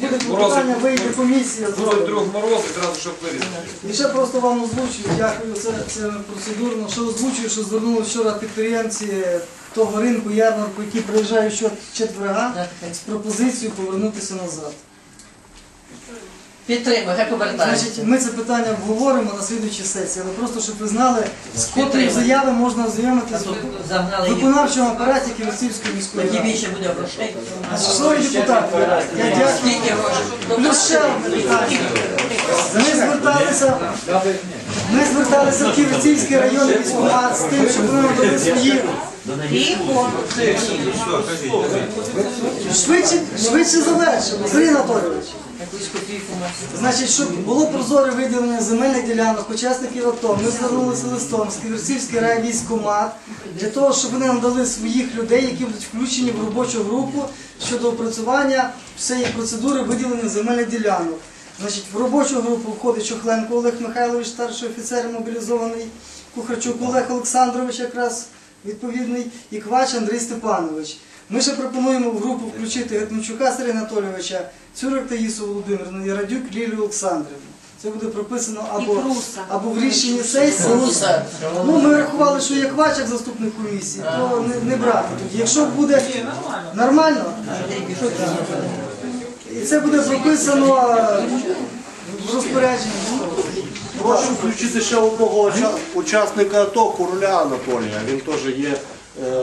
Буде питання, вийде комісія. Будуть друг мороз і одразу щоб вирізати. І ще просто вам озвучую, дякую, це, це процедурно. Що озвучую, що звернулися вчора підприємці того ринку, ярмарку, які приїжджають четверга, з пропозицією повернутися назад. Підтримую, хай повертається. Значить, ми це питання обговоримо на слідуючій сесії, але просто щоб ви знали, з копією заяви можна ознайомитися Тут в загнали їх. виконавчому апараті Київської міської Тоді ради. більше буде грошей. Шановні депутати, я дякую. Скільки грошей? Плюс ще одне питання. Ми зверталися, ми зверталися в Ківерцівський районний військкомат з тим, щоб вони надали свої швидше, швидше завершимо. Сергій Анатолійович. Якусь копійку. Значить, щоб було прозоре виділення земельних ділянок учасників АТО, ми звернулися листом з Ківерцівський райвійськкомат для того, щоб вони надали своїх людей, які будуть включені в робочу групу щодо опрацювання всієї процедури виділення земельних ділянок. Значить, в робочу групу входить Чохленко Олег Михайлович, старший офіцер мобілізований, Кухарчук Олег Олександрович, якраз відповідний, і Квач Андрій Степанович. Ми ще пропонуємо в групу включити Гетманчука Сергія Анатолійовича, Цюрик Таїсу Володимирівну і Радюк Лілію Олександрівну. Це буде прописано або, або в рішенні сесії. Ну, ми рахували, що є Квач як заступник комісії, то не, не брати тоді. Якщо буде нормально, і це буде прописано в розпорядженні. Прошу включити ще одного уча- учасника АТО, Короля Анатолія. Він теж є е,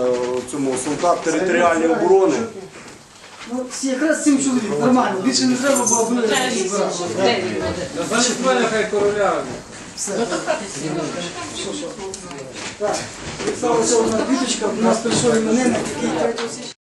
цьому солдат територіальної оборони. Ну, якраз сім чоловік, нормально, більше не треба, бо аби збирати. Значить, мене хай короля. Сталася одна квіточка, у нас прийшов іменинник, який 3 січня.